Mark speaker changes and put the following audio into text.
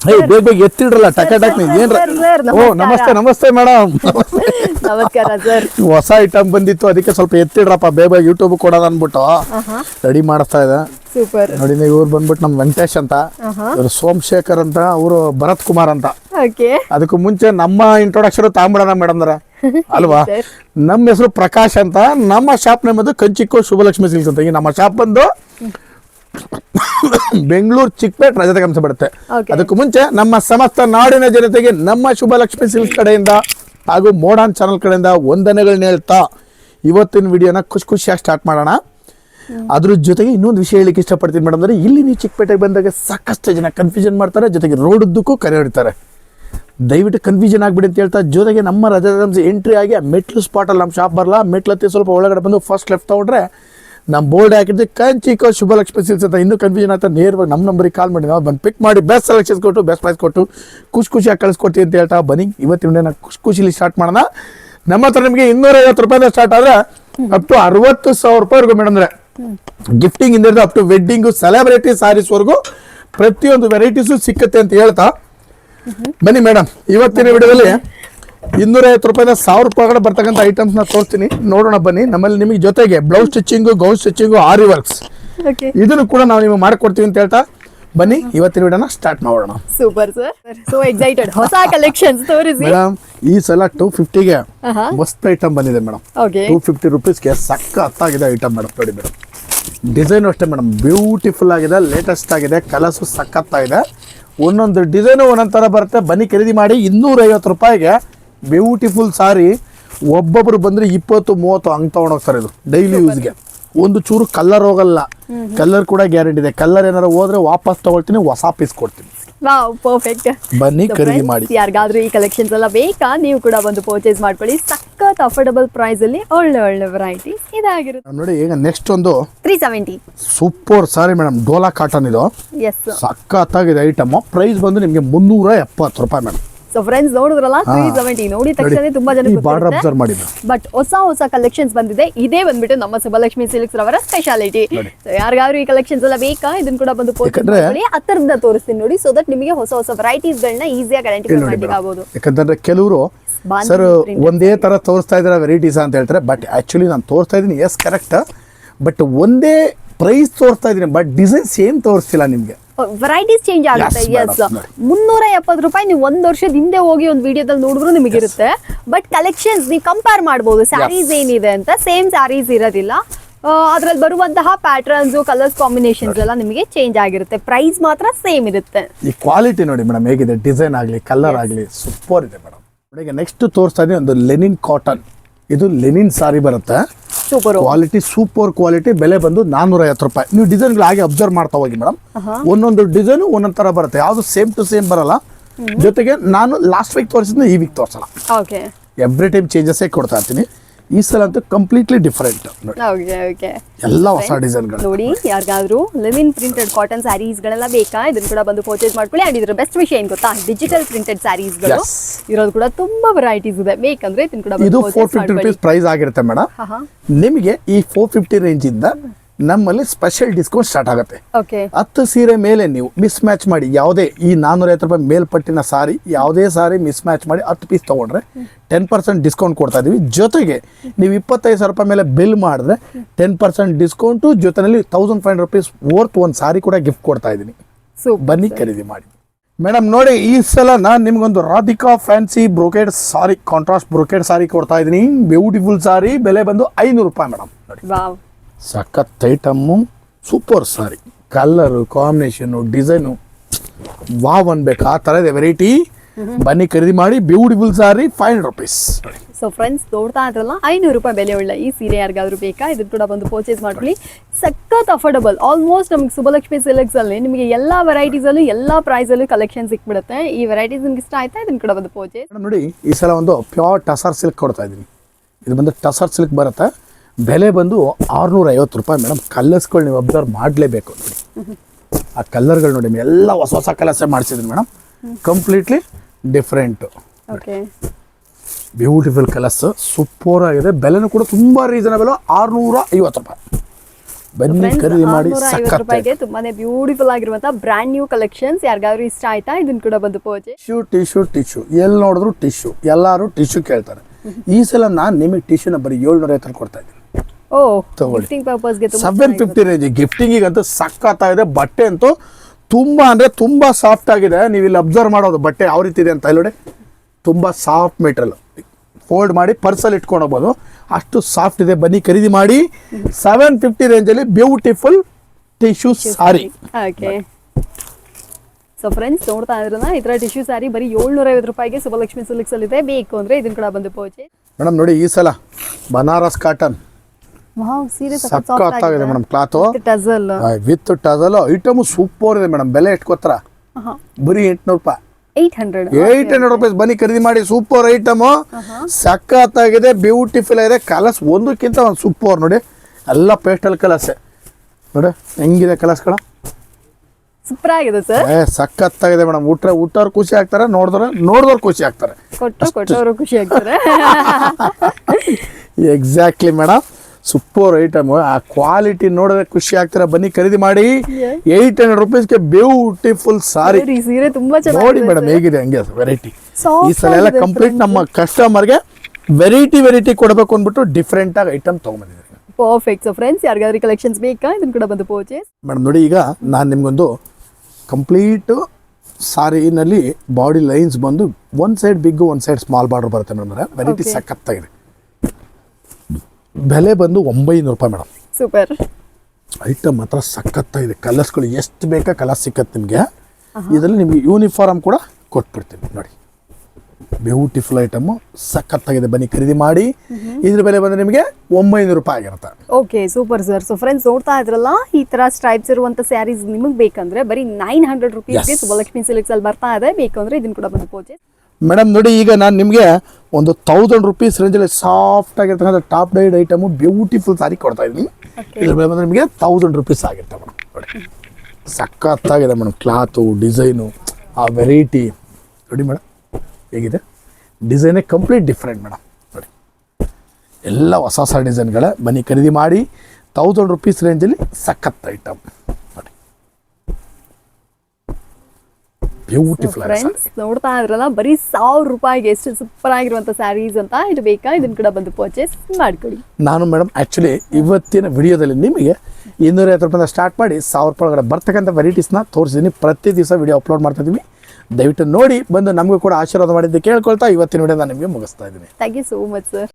Speaker 1: ಹೇ ಬೇಗ ಬೇಗ ಎತ್ತಿಡ್ರಲ್ಲ ಟಕ ಟಕ್ ಏನ್ರ ಓ ನಮಸ್ತೆ ನಮಸ್ತೆ ಮೇಡಮ್
Speaker 2: ನಮಸ್ಕಾರ ಸರ್.
Speaker 1: ಹೊಸ ಐಟಮ್ ಬಂದಿತ್ತು ಅದಕ್ಕೆ ಸ್ವಲ್ಪ ಎತ್ತಿಡ್ರಪ್ಪ ಬೇಗ ಬೇಗ ಯೂಟ್ಯೂಬ್ ಕೊಡೋದು ಅಂದ್ಬಿಟ್ಟು. ರೆಡಿ ಮಾಡಿಸ್ತಾ ಇದೆ.
Speaker 2: ಸೂಪರ್
Speaker 1: ನೋಡಿ ನೀವು ಇವ್ರು ಬಂದ್ಬಿಟ್ಟು ನಮ್ಮ ವೆಂಕಟೇಶ್ ಅಂತ ಇವ್ರು ಸೋಮಶೇಖರ್ ಅಂತ ಅವರು ಭರತ್ ಕುಮಾರ್ ಅಂತ. ಅದಕ್ಕೂ ಮುಂಚೆ ನಮ್ಮ ಇಂಟ್ರೊಡಕ್ಷನ್ ತಾಂಬಿಡೋಣ ಮೇಡಮ್ ಅಲ್ವಾ. ನಮ್ಮ ಹೆಸರು ಪ್ರಕಾಶ್ ಅಂತ ನಮ್ಮ ಶಾಪ್ ನಮ್ಮದು ಕಂಚಿಕೋ ಶುಭಲಕ್ಷ್ಮಿ ಸಿಲ್ಕ್ಸ್ ಅಂತ. ಈ ನಮ್ಮ ಶಾಪ್ ಬಂದು ಬೆಂಗಳೂರು ಚಿಕ್ಕಪೇಟ್ ರಜತೆ ಕಂಸ
Speaker 2: ಬರುತ್ತೆ.
Speaker 1: ಅದಕ್ಕೂ ಮುಂಚೆ ನಮ್ಮ ಸಮಸ್ತ ನಾಡಿನ ಜನತೆಗೆ ನಮ್ಮ ಶುಭಲಕ್ಷ್ಮಿ ಸಿಲ್ಸ್ ಕಡೆಯಿಂದ ಹಾಗೂ ಮೋಡಾನ್ ಚಾನಲ್ ಕಡೆಯಿಂದ ವಂದನೆಗಳನ್ನ ಹೇಳ್ತಾ ಇವತ್ತಿನ ವಿಡಿಯೋನ ಖುಷಿ ಖುಷಿಯಾಗಿ ಸ್ಟಾರ್ಟ್ ಮಾಡೋಣ. ಅದ್ರ ಜೊತೆಗೆ ಇನ್ನೊಂದು ವಿಷಯ ಹೇಳಿಕ್ಕೆ ಇಷ್ಟಪಡ್ತೀನಿ ಮೇಡಮ್ ಅಂದ್ರೆ ಇಲ್ಲಿ ನೀವು ಚಿಕ್ಕಪೇಟೆಗೆ ಬಂದಾಗ ಸಾಕಷ್ಟು ಜನ ಕನ್ಫ್ಯೂಷನ್ ಮಾಡ್ತಾರೆ ಜೊತೆಗೆ ರೋಡ್ ಉದ್ದಕ್ಕೂ ಕರೆ ಹೊಡಿತಾರೆ. ದಯವಿಟ್ಟು ಕನ್ಫ್ಯೂಷನ್ ಆಗ್ಬಿಡಿ ಅಂತ ಹೇಳ್ತಾ ಜೊತೆಗೆ ನಮ್ಮ ರಜಾ ಎಂಟ್ರಿ ಆಗಿ ಆ ಮೆಟ್ಲು ಸ್ಪಾಟಲ್ಲಿ ನಮ್ಮ ಶಾಪ್ ಬರಲ್ಲ ಮೆಟ್ಲು ಹತ್ತಿ ಸ್ವಲ್ಪ ಒಳಗಡೆ ಬಂದು ಫಸ್ಟ್ ಲೆಫ್ಟ್ ತೊಗೊಂಡ್ರೆ ನಮ್ಮ ಬೋರ್ಡ್ ಹಾಕಿದ್ರೆ ಕಂಚಿಕೋ ಶುಭಲಕ್ಷ್ಮಿ ಸಿಲ್ಸ್ ಅಂತ ಇನ್ನೂ ಕನ್ಫ್ಯೂಷನ್ ಆಗ್ತಾ ನೇರವಾಗಿ ನಮ್ಮ ನಂಬರಿಗೆ ಕಾಲ್ ಮಾಡಿ. ನಾವು ಬಂದು ಪಿಕ್ ಮಾಡಿ ಬೆಸ್ಟ್ ಸೆಲೆಕ್ಷನ್ಸ್ ಕೊಟ್ಟು ಬೆಸ್ಟ್ ಪ್ರೈಸ್ ಕೊಟ್ಟು, ಖುಷಿ ಖುಷಿಯಾಗಿ ಕಳಿಸ್ಕೊಡ್ತೀವಿ ಅಂತ ಹೇಳ್ತಾ ಬನ್ನಿ. ಇವತ್ತಿನ ನಾನು ಖುಷಿ ಖುಷಿಲಿ ಸ್ಟಾರ್ಟ್ ಮಾಡೋಣ. ನಮ್ಮ ಹತ್ರ ನಿಮಗೆ ಇನ್ನೂರೈವತ್ತು ರೂಪಾಯಿಂದ ಸ್ಟಾರ್ಟ್ ಆದರೆ ಅಪ್ ಟು ಅರವತ್ತು ಸಾವಿರ ರೂಪಾಯಿವರೆಗೂ ಮೇಡಮ್ ಅಂದ್ರೆ. ಗಿಫ್ಟಿಂಗ್ ಇಂದ ಅಪ್ ಟು ವೆಡ್ಡಿಂಗು ಸೆಲೆಬ್ರಿಟಿ ಸಾರೀಸ್ವರೆಗೂ ಪ್ರತಿಯೊಂದು ವೆರೈಟೀಸು ಸಿಕ್ಕತ್ತೆ ಅಂತ ಹೇಳ್ತಾ. ಬನ್ನಿ ಮೇಡಮ್ ಇವತ್ತಿನ ವಿಡಿಯೋದಲ್ಲಿ ಇನ್ನೂರೈವತ್ತು ರೂಪಾಯಿಂದ ಸಾವಿರ ರೂಪಾಯಿ ಒಳಗಡೆ ಬರ್ತಕ್ಕಂಥ ಐಟಮ್ಸ್ನ ತೋರಿಸ್ತೀನಿ. ನೋಡೋಣ ಬನ್ನಿ. ನಮ್ಮಲ್ಲಿ ನಿಮಗೆ ಜೊತೆಗೆ blouse stitching gown stitching aari works ಇದನ್ನು ಕೂಡ ನಾವು ನಿಮಗೆ ಮಾಡಿಕೊಡ್ತೀವಿ ಅಂತ ಹೇಳ್ತಾ ಬನ್ನಿ ಇವತ್ತಿನ ವಿಡಿಯೋನ ಸ್ಟಾರ್ಟ್ ಮಾಡೋಣ.
Speaker 2: ಸೂಪರ್ ಸರ್ ಸೋ ಎಕ್ಸೈಟೆಡ್ ಹೊಸ ಕಲೆಕ್ಷನ್ಸ್ ತೋರಿಸಿ.
Speaker 1: ಮೇಡಮ್ ಈ ಸಲ ಟೂ ಫಿಫ್ಟಿಗೆ
Speaker 2: ಆಹಾ.
Speaker 1: ಮಸ್ತ್ ಐಟಮ್ ಬಂದಿದೆ ಮೇಡಮ್
Speaker 2: ಓಕೆ
Speaker 1: ಟೂ ಫಿಫ್ಟಿ ರುಪೀಸ್ಗೆ ಸಖತ್ತಾಗಿದೆ ಐಟಮ್ ಮೇಡಮ್ ನೋಡಿ ಮೇಡಮ್ ಡಿಸೈನು ಅಷ್ಟೇ ಮೇಡಮ್ ಬ್ಯೂಟಿಫುಲ್ ಆಗಿದೆ ಲೇಟೆಸ್ಟ್ ಆಗಿದೆ ಕಲರ್ಸು ಸಖತ್ತಾಗಿದೆ. ಒಂದೊಂದು ಡಿಸೈನು ಒಂದೊಂದು ಥರ ಬರುತ್ತೆ. ಬನ್ನಿ ಖರೀದಿ ಮಾಡಿ. ಇನ್ನೂರೈವತ್ತು ರೂಪಾಯಿಗೆ ಬ್ಯೂಟಿಫುಲ್ ಸಾರಿ ಒಬ್ಬೊಬ್ರು ಬಂದರೆ ಇಪ್ಪತ್ತು ಮೂವತ್ತು ಹಂಗೆ ತೊಗೊಂಡೋಗ್ತಾರೆ ಇದು. ಡೈಲಿ ಯೂಸ್ಗೆ ಒಂದು ಚೂರು ಕಲರ್ ಹೋಗಲ್ಲ. ಕಲರ್ ಕೂಡ ಗ್ಯಾರಂಟಿ ಇದೆ. ಕಲರ್ ಏನಾರು ಹೋದ್ರೆ ವಾಪಸ್ ತಗೊಳ್ತೀನಿ ಹೊಸ ಪೀಸ್ ಕೊಡ್ತೀನಿ.
Speaker 2: ವಾವ್ ಪರ್ಫೆಕ್ಟ್
Speaker 1: ಬನ್ನಿ ಖರೀದಿ ಮಾಡಿ.
Speaker 2: ಯಾರಿಗಾದ್ರೂ ಈ ಕಲೆಕ್ಷನ್ ಎಲ್ಲ ಬೇಕಾ ನೀವು ಕೂಡ ಬಂದು ಪರ್ಚೇಸ್ ಮಾಡ್ಕೊಳ್ಳಿ. ಸಖತ್ ಅಫೋರ್ಡಬಲ್ ಪ್ರೈಸ್ ಅಲ್ಲಿ ಒಳ್ಳೆ ಒಳ್ಳೆ ವೆರೈಟಿ ಇದಾಗಿರುತ್ತೆ.
Speaker 1: ನೋಡಿ ಈಗ ನೆಕ್ಸ್ಟ್ ಒಂದು
Speaker 2: three seventy
Speaker 1: super sari madam Dola cotton ಇದು.
Speaker 2: ಎಸ್
Speaker 1: ಸಖತ್ತಾಗಿದೆ ಐಟಮ್ ಪ್ರೈಸ್ ಬಂದು ನಿಮಗೆ ಮುನ್ನೂರ ಎಪ್ಪತ್ತು ರೂಪಾಯಿ ಮೇಡಮ್
Speaker 2: ಸೊ ಫ್ರೆಂಡ್ಸ್ ನೋಡಿದ್ರಲ್ಲ? ತ್ರೀ ಸೆವೆಂಟಿ ನೋಡಿ ತಕ್ಷಣ ತುಂಬಾ ಜನ ಬಟ್ ಹೊಸ ಹೊಸ ಕಲೆಕ್ಷನ್ಸ್ ಬಂದಿದೆ. ಇದೇ ಬಂದ್ಬಿಟ್ಟು ನಮ್ಮ ಸುಬ್ಬಲಕ್ಷ್ಮಿ ಸಿಲ್ಕ್ಸ್ ರವರ ಸ್ಪೆಷಾಲಿಟಿ ಯಾರಿಗಾದ್ರು ಈ ಕಲೆಕ್ಷನ್ಸ್ ಎಲ್ಲ ಬೇಕಾ? ಇದನ್ನ ಕೂಡ ಬಂದು ಮಾಡ್ಕೊಳ್ಳಿ. ಹತ್ತಿರದಿಂದ ತೋರಿಸ್ತೀನಿ ನೋಡಿ ಸೊ ದಟ್ ನಿಮಗೆ ಹೊಸ ಹೊಸ ವೆರೈಟೀಸ್ ಗಳನ್ನ ಈಸಿಯಾಗಿ ಐಡೆಂಟಿಫೈ
Speaker 1: ನೋಡಿ
Speaker 2: ಮಾಡ್ಲಿಕ್ಕೆ ಆಗ್ಬೋದು
Speaker 1: ಯಾಕಂದ್ರೆ ಕೆಲವರು ಸರ್ ಒಂದೇ ತರ ತೋರಿಸ್ತಾ ಇದ್ದಾರೆ ವೆರೈಟೀಸ್ ಅಂತ ಹೇಳ್ತಾರೆ. ಬಟ್ ಆಕ್ಚುಲಿ ನಾನು ತೋರಿಸ್ತಾ ಇದ್ದೀನಿ ಎಸ್ ಕರೆಕ್ಟ್ ಬಟ್ ಒಂದೇ ಪ್ರೈಸ್ ತೋರಿಸ್ತಾ ಇದ್ದೀನಿ ಬಟ್ ಡಿಸೈನ್ ಸೇಮ್ ತೋರಿಸ್ತಿಲ್ಲ ನಿಮಗೆ.
Speaker 2: ವೆರೈಟೀಸ್ ಚೇಂಜ್ ಆಗುತ್ತೆ ಎಸ್. ಮುನ್ನೂರ ಎಪ್ಪತ್ತು ರೂಪಾಯಿ ನೀವು ಒಂದ್ ವರ್ಷದ ಹಿಂದೆ ಹೋಗಿ ಒಂದು ವಿಡಿಯೋದಲ್ಲಿ ನೋಡಿದ್ರು ನಿಮಗೆ ಇರುತ್ತೆ. ಬಟ್ ಕಲೆಕ್ಷನ್ಸ್ ನೀವು ಕಂಪೇರ್ ಮಾಡ್ಬೋದು. ಸ್ಯಾರೀಸ್ ಏನಿದೆ ಅಂತ? ಸೇಮ್ ಸ್ಯಾರೀಸ್ ಇರೋದಿಲ್ಲ. ಅದ್ರಲ್ಲಿ ಬರುವಂತಹ ಪ್ಯಾಟರ್ನ್ಸ್ ಕಲರ್ಸ್ ಕಾಂಬಿನೇಷನ್ಸ್ ಎಲ್ಲ ನಿಮಗೆ ಚೇಂಜ್ ಆಗಿರುತ್ತೆ. ಪ್ರೈಸ್ ಮಾತ್ರ ಸೇಮ್ ಇರುತ್ತೆ.
Speaker 1: ಈ ಕ್ವಾಲಿಟಿ ನೋಡಿ ಮೇಡಮ್ ಹೇಗಿದೆ ಡಿಸೈನ್ ಆಗಲಿ ಕಲರ್ ಆಗಲಿ ಸೂಪರ್ ಇದೆ ಮೇಡಮ್ ನೆಕ್ಸ್ಟ್ ತೋರಿಸ್ತಾ ಇದೆ ಒಂದು ಲೆನಿನ್ ಕಾಟನ್ ಇದು ಲೆನಿನ್ ಸಾರಿ ಬರುತ್ತೆ.
Speaker 2: ಸೂಪರ್.
Speaker 1: ಕ್ವಾಲಿಟಿ ಸೂಪರ್ ಕ್ವಾಲಿಟಿ ಬೆಲೆ ಬಂದು ನಾನ್ನೂರ ಐವತ್ತು ರೂಪಾಯಿ. ನೀವು ಡಿಸೈನ್ಗಳು ಹಾಗೆ ಅಬ್ಸರ್ವ್ ಮಾಡ್ತಾ ಹೋಗಿ ಮೇಡಮ್. ಒಂದೊಂದು ಡಿಸೈನು ಒಂದೊಂದ್ ಥರ ಬರುತ್ತೆ. ಯಾವುದು ಸೇಮ್ ಟು ಸೇಮ್ ಬರಲ್ಲ. ಜೊತೆಗೆ ನಾನು ಲಾಸ್ಟ್ ವೀಕ್ ತೋರಿಸಿದ್ನ ಈ ವೀಕ್ ತೋರಿಸಲ್ಲ. ಎವ್ರಿ ಟೈಮ್ ಚೇಂಜಸ್ಸೇ ಕೊಡ್ತಾ ಇರ್ತೀನಿ. ಈ ಸಲ ಅಂತೂ ಕಂಪ್ಲೀಟ್ಲಿ ಡಿಫರೆಂಟ್
Speaker 2: ಓಕೆ ಓಕೆ
Speaker 1: ಎಲ್ಲ ಹೊಸ ಡಿಸೈನ್ಗಳು
Speaker 2: ನೋಡಿ ಯಾರಿಗಾದ್ರೂ ಲಿವಿನ್ ಪ್ರಿಂಟೆಡ್ ಕಾಟನ್ ಸ್ಯಾರೀಸ್ ಗಳೆಲ್ಲ ಬೇಕಾ? ಇದನ್ನ ಕೂಡ ಬಂದು ಪರ್ಚೇಸ್ ಮಾಡ್ಕೊಳ್ಳಿ. ಆ್ಯಂಡ್ ಇದ್ರ ಬೆಸ್ಟ್ ವಿಷಯ ಏನ್ ಗೊತ್ತಾ? ಡಿಜಿಟಲ್ ಪ್ರಿಂಟೆಡ್
Speaker 1: ಸ್ಯಾರೀಸ್ಗಳು
Speaker 2: ಇರೋದು ಕೂಡ ತುಂಬಾ ವೆರೈಟೀಸ್ ಇದೆ. ಬೇಕಂದ್ರೆ ಇದನ್ನ ಕೂಡ
Speaker 1: ಇದು ಫೋರ್ ಫಿಫ್ಟಿ ರುಪೀಸ್ ಪ್ರೈಸ್ ಆಗಿರುತ್ತೆ ಮೇಡಮ್ ನಿಮಗೆ ಈ ಫೋರ್ ಫಿಫ್ಟಿ ರೇಂಜಿಂದ ನಮ್ಮಲ್ಲಿ ಸ್ಪೆಷಲ್ ಡಿಸ್ಕೌಂಟ್ ಸ್ಟಾರ್ಟ್ ಆಗುತ್ತೆ. ಹತ್ತು ಸೀರೆ ಮೇಲೆ ನೀವು ಮಿಸ್ ಮ್ಯಾಚ್ ಮಾಡಿ ಯಾವುದೇ ಈ ನಾನ್ನೂರೈವತ್ತು ರೂಪಾಯಿ ಮೇಲ್ಪಟ್ಟಿನ ಸಾರಿ ಯಾವುದೇ ಸಾರಿ ಮಿಸ್ ಮ್ಯಾಚ್ ಮಾಡಿ ಹತ್ತು ಪೀಸ್ ತೊಗೊಂಡ್ರೆ ಟೆನ್ ಪರ್ಸೆಂಟ್ ಡಿಸ್ಕೌಂಟ್ ಕೊಡ್ತಾ ಇದೀವಿ. ಜೊತೆಗೆ ನೀವು ಇಪ್ಪತ್ತೈದು ಸಾವಿರ ರೂಪಾಯಿ ಮೇಲೆ ಬಿಲ್ ಮಾಡಿದ್ರೆ ಟೆನ್ ಪರ್ಸೆಂಟ್ ಡಿಸ್ಕೌಂಟು ಜೊತೆಯಲ್ಲಿ ತೌಸಂಡ್ ಫೈವ್ ರುಪೀಸ್ ವರ್ತ್ ಒಂದು ಸಾರಿ ಕೂಡ ಗಿಫ್ಟ್ ಕೊಡ್ತಾ ಇದ್ದೀನಿ ಬನ್ನಿ ಖರೀದಿ ಮಾಡಿ. ಮೇಡಮ್ ನೋಡಿ ಈ ಸಲ ನಾನು ನಿಮ್ಗೊಂದು Radhika fancy brocade sari contrast brocade sari ಕೊಡ್ತಾ ಇದ್ದೀನಿ ಬ್ಯೂಟಿಫುಲ್ ಸಾರಿ ಬೆಲೆ ಬಂದು ಐನೂರು ರೂಪಾಯಿ ಮೇಡಮ್ ನೋಡಿ. ಸಖತ್ item super sari. Colour combination design wow ಅನ್ಬೇಕು. ಆ ಇದೆ ವೆರೈಟಿ ಬನ್ನಿ ಖರೀದಿ ಮಾಡಿ beautiful sari five hundred rupees
Speaker 2: so friends ನೋಡ್ತಾ ಇದ್ರಲ್ಲ ಐನೂರು ರೂಪಾಯಿ ಬೆಲೆ ಉಳ್ಳ ಈ ಸೀರೆ ಯಾರಿಗಾದ್ರೂ ಬೇಕಾ? ಇದನ್ನ ಕೂಡ ಬಂದು ಪರ್ಚೇಸ್ ಮಾಡ್ಕೊಳ್ಳಿ. ಸಖತ್ ಅಫೋರ್ಡಬಲ್ ಆಲ್ಮೋಸ್ಟ್ ನಮ್ಗೆ ಸುಬಲಕ್ಷ್ಮಿ ಸಿಲೆಕ್ಸ್ ಅಲ್ಲಿ ನಿಮಗೆ ಎಲ್ಲಾ ವೆರೈಟೀಸ್ ಅಲ್ಲೂ ಎಲ್ಲಾ ಪ್ರೈಸ್ ಅಲ್ಲೂ ಕಲೆಕ್ಷನ್ ಸಿಕ್ಬಿಡುತ್ತೆ. ಈ ವೆರೈಟೀಸ್ ನಿಮ್ಗೆ ಇಷ್ಟ ಆಯ್ತಾ? ಇದನ್ನ ಕೂಡ ಬಂದು ಪರ್ಚೇಸ್
Speaker 1: ನೋಡಿ ಈ ಸಲ ಒಂದು ಪ್ಯೂರ್ ಟಸರ್ ಸಿಲ್ಕ್ ಕೊಡ್ತಾ ಇದೀನಿ ಇದು ಬಂದು ಟಸರ್ ಸಿಲ್ಕ್ ಬರುತ್ತೆ. ಬೆಲೆ ಬಂದು ಆರುನೂರ ಐವತ್ತು ರೂಪಾಯಿ ಮೇಡಮ್ ಕಲರ್ಸ್ಗಳು ನೀವು ಅಬ್ಸರ್ವ್ ಮಾಡಲೇಬೇಕು. ನೋಡಿ ಆ ಕಲರ್ಗಳು ನೋಡಿ ಎಲ್ಲ ಹೊಸ ಹೊಸ ಕಲರ್ಸೇ ಮಾಡಿಸಿದ್ದೀನಿ madam completely different
Speaker 2: okay
Speaker 1: beautiful colours super ಆಗಿದೆ. ಬೆಲೆನೂ ಕೂಡ ತುಂಬ ರೀಸನಬಲ್ ಆರುನೂರ ಐವತ್ತು ರೂಪಾಯಿ. ಬನ್ನಿ ಖರೀದಿ ಮಾಡಿ
Speaker 2: 650
Speaker 1: ಸಖತ್
Speaker 2: ರೂಪಾಯಿಗೆ ತುಂಬಾನೇ ಬ್ಯೂಟಿಫುಲ್ ಆಗಿರುವಂತ ಬ್ರ್ಯಾಂಡ್ ನ್ಯೂ ಕಲೆಕ್ಷನ್ಸ್ ಯಾರಿಗಾದ್ರೂ ಇಷ್ಟ ಆಯ್ತಾ? ಇದನ್ನ ಕೂಡ ಬಂದು ಪರ್ಚೇಸ್
Speaker 1: ಟಿಶ್ಯೂ ಟಿಶ್ಯೂ ಟಿಶ್ಯೂ ಎಲ್ಲಿ ನೋಡಿದ್ರು ಟಿಶ್ಯೂ ಎಲ್ಲರೂ ಟಿಶ್ಯೂ ಕೇಳ್ತಾರೆ. ಈ ಸಲ ನಾನು ನಿಮಗೆ ಟಿಶ್ಯೂನ ಬರೀ ಏಳ್ನೂರ ಐವತ್ತು ಕೊಡ್ತಾ ಇದ್ದೀನಿ.
Speaker 2: ಓ. ಗಿಫ್ಟಿಂಗ್ ಪರ್ಪಸ್ಗೆ
Speaker 1: ಸೆವೆನ್ ಫಿಫ್ಟಿ ರೇಂಜ್ ಗಿಫ್ಟಿಂಗಿಗಂತೂ ಸಕ್ಕತ್ತಾಗಿದೆ ಬಟ್ಟೆ ಅಂತೂ ತುಂಬಾ ಅಂದರೆ ತುಂಬ ಸಾಫ್ಟ್ ಆಗಿದೆ. ನೀವು ಇಲ್ಲಿ ಅಬ್ಸರ್ವ್ ಮಾಡೋದು ಬಟ್ಟೆ ಯಾವ ರೀತಿ ಇದೆ ಅಂತ ಇಲ್ಲಿ ನೋಡಿ. ತುಂಬ ಸಾಫ್ಟ್ ಮೆಟೀರಿಯಲ್ ಫೋಲ್ಡ್ ಮಾಡಿ ಪರ್ಸಲ್ಲಿ ಇಟ್ಕೊಂಡು ಹೋಗ್ಬೋದು. ಅಷ್ಟು ಸಾಫ್ಟ್ ಇದೆ. ಬನ್ನಿ ಖರೀದಿ ಮಾಡಿ. ಸೆವೆನ್ ಫಿಫ್ಟಿ ರೇಂಜಲ್ಲಿ beautiful tissue sari
Speaker 2: okay so friends ನೋಡ್ತಾ ಇದ್ರಲ್ಲ ಈ ಟಿಶ್ಯೂ ಸಾರಿ ಬರೀ ಏಳ್ನೂರ ಐವತ್ತು ರೂಪಾಯಿಗೆ ಸುಬಲಕ್ಷ್ಮಿ ಸಿಲ್ಕ್ಸ್ ಅಲ್ಲಿ ಇದೆ. ಬೇಕು ಅಂದ್ರೆ ಇದನ್ನ ಕೂಡ ಬಂದು ಪೋಚೆ
Speaker 1: ಮೇಡಮ್ ನೋಡಿ ಈ ಸಲ ಬನಾರಸ್ ಕಾಟನ್ ಸಖತ್ತಾಗಿದೆ madam cloth with tassel item super ಇದೆ ಮೇಡಮ್ ಬೆಲೆ ಇಟ್ಕೋತಾರ ಬರೀ ಎಂಟ್ನೂರು ರೂಪಾಯಿ.
Speaker 2: ಏಟ್ ಹಂಡ್ರೆಡ್
Speaker 1: ರುಪೀಸ್ ಬನ್ನಿ ಖರೀದಿ ಮಾಡಿ ಸೂಪರ್ ಐಟಮ್ ಸಖತ್ತಾಗಿದೆ ಬ್ಯೂಟಿಫುಲ್ ಆಗಿದೆ ಕಲರ್ಸ್ ಒಂದಕ್ಕಿಂತ ಒಂದು ಸೂಪರ್ ನೋಡಿ. ಎಲ್ಲ ಪೇಸ್ಟಲ್ ಕಲರ್ಸ್ ನೋಡಿ ಹೆಂಗಿದೆ ಕಲರ್ಸ್ಗಳ
Speaker 2: ಸೂಪರ್ ಆಗಿದೆ ಸರ್
Speaker 1: ಏ ಸಖತ್ತಾಗಿದೆ ಮೇಡಮ್. ಊಟ ಊಟವ್ರು ಖುಷಿ ಆಗ್ತಾರೆ ನೋಡಿದ್ರೆ ನೋಡಿದವ್ರು ಖುಷಿ ಆಗ್ತಾರೆ.
Speaker 2: ಖುಷಿ ಆಗ್ತಾರೆ.
Speaker 1: Exactly madam. Super item. ಆ ಕ್ವಾಲಿಟಿ ನೋಡಿದ್ರೆ ಖುಷಿ ಆಗ್ತಾರೆ? ಬನ್ನಿ ಖರೀದಿ ಮಾಡಿ. ಏಟ್ ಹಂಡ್ರೆಡ್ ರುಪೀಸ್ಗೆ ಬ್ಯೂಟಿಫುಲ್ ಸಾರಿ
Speaker 2: ನೋಡಿ, ಸೀರೆ ತುಂಬಾ
Speaker 1: ನೋಡಿ ಮೇಡಮ್ ಹೇಗಿದೆ ಹಂಗೆ ವೆರೈಟಿ ಈ ಸಲ ಎಲ್ಲ ಕಂಪ್ಲೀಟ್ ನಮ್ಮ ಕಸ್ಟಮರ್ಗೆ ವೆರೈಟಿ ವೆರೈಟಿ ಕೊಡಬೇಕು ಅಂದ್ಬಿಟ್ಟು ಡಿಫ್ರೆಂಟ್ ಆಗಿ ಐಟಮ್ ತೊಗೊಂಬಂದಿದ್ದೀನಿ.
Speaker 2: ಪರ್ಫೆಕ್ಟ್ ಸೊ ಫ್ರೆಂಡ್ಸ್ ಯಾರಿಗಾದ್ರೂ ಕಲೆಕ್ಷನ್ಸ್ ಬೇಕಾ? ಇದನ್ನ ಕೂಡ ಬಂದು ಪರ್ಚೇಸ್
Speaker 1: ಮೇಡಮ್ ನೋಡಿ ಈಗ ನಾನು ನಿಮ್ಗೊಂದು ಕಂಪ್ಲೀಟ್ ಸಾರಿನಲ್ಲಿ ಬಾಡಿ ಲೈನ್ಸ್ ಬಂದು ಒಂದು ಸೈಡ್ ಬಿಗ್ಗು ಒಂದು ಸೈಡ್ ಸ್ಮಾಲ್ ಬಾರ್ಡರ್ ಬರುತ್ತೆ ಮೇಡಮ್ ವೆರೈಟಿ. ಸಖತ್ತಾಗಿದೆ. ಬೆಲೆ ಬಂದು ಒಂಬೈನೂರು ರೂಪಾಯಿ ಮೇಡಮ್.
Speaker 2: ಸೂಪರ್
Speaker 1: ಐಟಮ್ ಮಾತ್ರ ಸಖತ್ತಾಗಿದೆ ಕಲರ್ಸ್ಗಳು ಎಷ್ಟು ಬೇಕಾ ಕಲರ್ಸ್ ಸಿಕ್ಕತ್ತೆ ನಿಮಗೆ. ಇದರಲ್ಲಿ ನಿಮಗೆ ಯೂನಿಫಾರ್ಮ್ ಕೂಡ ಕೊಟ್ಬಿಡ್ತೀನಿ. ನೋಡಿ. ಬ್ಯೂಟಿಫುಲ್ ಐಟಮು ಸಖತ್ತಾಗಿದೆ ಬನ್ನಿ ಖರೀದಿ ಮಾಡಿ. ಇದ್ರ ಬೆಲೆ ಬಂದು ನಿಮಗೆ ಒಂಬೈನೂರು ರೂಪಾಯಿ ಆಗಿರುತ್ತೆ.
Speaker 2: Okay super sir so friends ನೋಡ್ತಾ ಇದ್ರಲ್ಲ ಈ ತರ ಸ್ಟ್ರೈಪ್ಸ್ ಇರುವಂತ ಸ್ಯಾರೀಸ್ ನಿಮಗೆ ಬೇಕಂದ್ರೆ ಬರೀ nine hundred
Speaker 1: rupees
Speaker 2: Subbalakshmi silks ಅಲ್ಲಿ ಬರ್ತಾ ಇದೆ. ಬೇಕಂದ್ರೆ ಇದನ್ನ ಕೂಡ ಬಂದು ಪರ್ಚೇಸ್
Speaker 1: ಮೇಡಮ್ ನೋಡಿ ಈಗ ನಾನು ನಿಮಗೆ ಒಂದು ತೌಸಂಡ್ ರುಪೀಸ್ ರೇಂಜಲ್ಲಿ ಸಾಫ್ಟ್ ಆಗಿರ್ತಕ್ಕಂಥ top dyed item beautiful sari ಕೊಡ್ತಾ ಇದ್ದೀನಿ. ಇದ್ರ ಮೇಲೆ ಬಂದರೆ ನಿಮಗೆ ತೌಸಂಡ್ ರುಪೀಸ್ ಆಗುತ್ತೆ ಮೇಡಮ್ ನೋಡಿ. ಸಖತ್ತಾಗಿದೆ ಮೇಡಮ್ ಕ್ಲಾತು ಡಿಸೈನು ಆ ವೆರೈಟಿ ನೋಡಿ ಮೇಡಮ್ ಹೇಗಿದೆ? ಡಿಸೈನೇ ಕಂಪ್ಲೀಟ್ ಡಿಫ್ರೆಂಟ್ ಮೇಡಮ್ ನೋಡಿ. ಎಲ್ಲ ಹೊಸ ಹೊಸ ಡಿಸೈನ್ಗಳೇ ಬನ್ನಿ ಖರೀದಿ ಮಾಡಿ ತೌಸಂಡ್ ರುಪೀಸ್ ರೇಂಜಲ್ಲಿ ಸಖತ್ ಐಟಮ್ ಬ್ಯೂಟಿಫುಲ್
Speaker 2: ಫ್ರೆಂಡ್ಸ್ ನೋಡ್ತಾ ಇದ್ರಲ್ಲ ಬರೀ ಸಾವಿರ ರೂಪಾಯಿಗೆ ಎಷ್ಟು ಸೂಪರ್ ಆಗಿರುವಂತ ಸ್ಯಾರೀಸ್ ಅಂತ ಇದು ಬೇಕಾ? ಇದನ್ನ ಕೂಡ ಬಂದು ಪರ್ಚೇಸ್ ಮಾಡ್ಕೊಳ್ಳಿ
Speaker 1: ನಾನು ಮೇಡಮ್ ಆ್ಯಕ್ಚುಲಿ ಇವತ್ತಿನ ವಿಡಿಯೋದಲ್ಲಿ ನಿಮಗೆ ಇನ್ನೂರೈವತ್ತು ರೂಪಾಯಿಂದ ಸ್ಟಾರ್ಟ್ ಮಾಡಿ ಸಾವಿರ ರೂಪಾಯಿ ಒಳಗಡೆ ಬರ್ತಕ್ಕಂಥ ವೆರೈಟೀಸ್ನ ತೋರಿಸಿದ್ದೀನಿ. ಪ್ರತಿ ದಿವಸ ವಿಡಿಯೋ ಅಪ್ಲೋಡ್ ಮಾಡ್ತಾ ಇದ್ದೀವಿ ದಯವಿಟ್ಟು ನೋಡಿ ಬಂದು ನಮಗೂ ಕೂಡ ಆಶೀರ್ವಾದ ಮಾಡಿದ್ದು ಕೇಳ್ಕೊಳ್ತಾ ಇವತ್ತಿನ ವಿಡಿಯೋ ನಾನು ನಿಮಗೆ ಮುಗಿಸ್ತಾ ಇದ್ದೀನಿ.
Speaker 2: Thank you so much sir